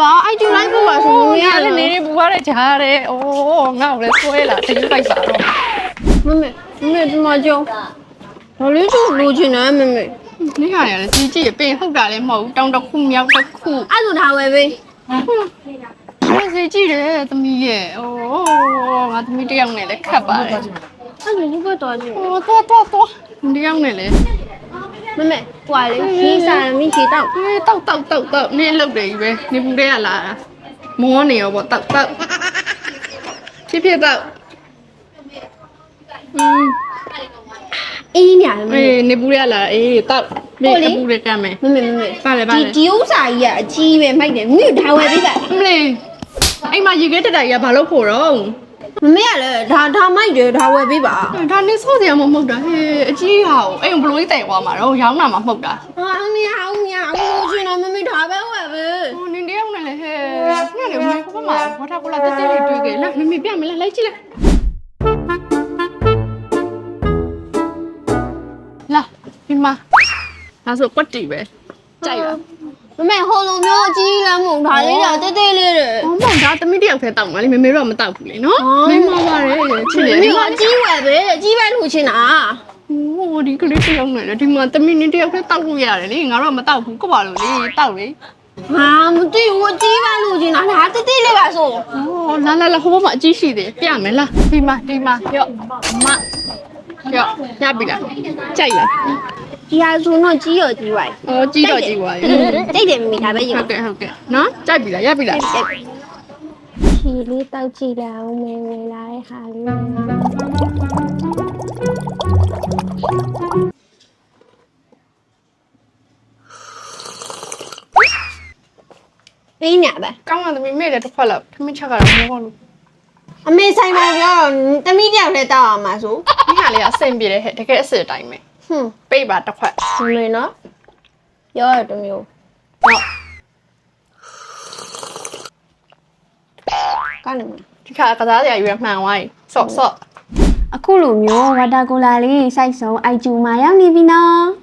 ပါအိုက်ကျူလိုက်ပို့ပါဆိုဟိုမရရလည်းလေနေနေပူရတဲ့ကြားတဲ့အိုးငါ့ကိုလည်းဆွဲလာတယူလိုက်ပါတော့မမေမမေဒီမှာကြောဘာလို့သူ့လိုချင်တယ်မမေနေရရလည်းကြီးကြီးပင်ဟုတ်တာလည်းမဟုတ်ဘူးတောင်းတစ်ခုမြောက်တစ်ခုအဲ့ဒါထားဝယ်ပေးဆွဲစီကြည့်တယ်သမီးရဲ့အိုးငါသမီးတစ်ယောက်နဲ့လည်းခတ်ပါတယ်အဲ့ဒါဒီကတော့ကြည့်ဟိုတော့တော့တော့တစ်ယောက်နဲ့လည်း မမေကွာလေခီးစားမင်းချီတော့အေးတောက်တောက်တောက်တောက်နင်းလုတ်တယ်ကြီးပဲနေပူတဲ့ကလာတာမောနေရောပေါ့တောက်တောက်ဖြစ်ဖြစ်တောက်อืมအေးညာမမေအေးနေပူတဲ့ကလာအေးတောက်နေဟုတ်လေအပူတွေကမ်းမယ် မမေမမေပါလေပါဒီလေ ဒီဥစ္စာကြီးကအကြီးပဲမိုက်တယ်မင်းဒါဝယ်ပေးပါ အမလေးအိမ်မှာရေခဲတက်တာကြီးကဘာလို့ဖို့တော့ မမေကလည်းဒါဒါမိုက်တယ်ဒါဝယ်ပေးပါဒါနေဆော့စရာမမဟုတ်တာဟေးအကြီးဟာကိုအိမ်ဘလို့ကြီးတိုင်သွားမှာတော့ရောင်းတာမှမဟုတ်တာဟာမင်းအောင်မင်းအောင်လို့ချင်တယ်မမေဒါပဲဝယ်ပေးဟိုနင်းတယောက်နဲ့လည်းဟဲ့ငါလည်းမင်းဘာမှဝါတာကိုလာတက်တက်လေးတွေ့ကြလားမမေပြမလားလိုက်ကြည့်လိုက်လာဒီမှာဒါဆိုကွက်တီပဲ ကြိုက်ပါမမေဟိုလိုမျိုးအကြီးလည်းမဟုတ်ဒါလေးတော့တဲတဲလေးတယ်။အော်မောင်ဒါသမီးတယောက်ထဲတောက်မှာလေမေမေတော့မတောက်ဘူးလေနော်အော်။မိမပါတယ်ချစ်တယ်မင်းကအကြီးဝယ်ပေးအကြီးပဲလို့ချင်တာ။ဟိုဒီကလေးတယောက်နဲ့လေဒီမှာသမီးနင်းတယောက်ထဲတောက်လို့ရတယ်လေငါတော့မတောက်ဘူးကိုပါလို့လေတောက်လေဟာမသိဘူးအကြီးပဲလို့ချင်တာဒါတဲတဲလေးပါဆို။အော်လာလာလာဟိုဘက်မှာအကြီးရှိသေးပြမယ်လားဒီမှာဒီမှာရော့မရော့ရပြီလားကြိုက်လား ဒီဟာဆိုတော့ကြီးရောကြီးပါ။အော်ကြီးတော့ကြီးသွားပြီတိတ်တယ်မိဒါပဲယူ။ဟုတ်ကဲ့ဟုတ်ကဲ့နော်ကြိုက်ပြီလားရပြီလားချီလေးတောက်ကြည့်လာအောင်မယ်ဝင်လာတဲ့ဟာလေးပေးညာပဲ။ကောင်းတာသမီးမေ့တယ်တစ်ခွက်လောက်သမီးချက်ကတော့မောလို့အမေဆိုင်မှာပြောတမိတယောက်လည်းတောက်အောင်ပါဆိုဒီဟာလေးကအဆင်ပြေတယ်ဟဲ့တကယ်အစ်စ်အတိုင်းပဲ ဟွန်းပိတ်ပါတစ်ခွက်ဘယ်လိုနော်ပြောရတမျိုးဟုတ်ကနေမဒီခါကစားစရာရွယ်မှန်သွားပြီဆော့ဆော့အခုလိုမျိုးဝါတာကိုလာလေးစိုက်ဆုံးအိုက်ကျူမှာရောက်နေပြီနော်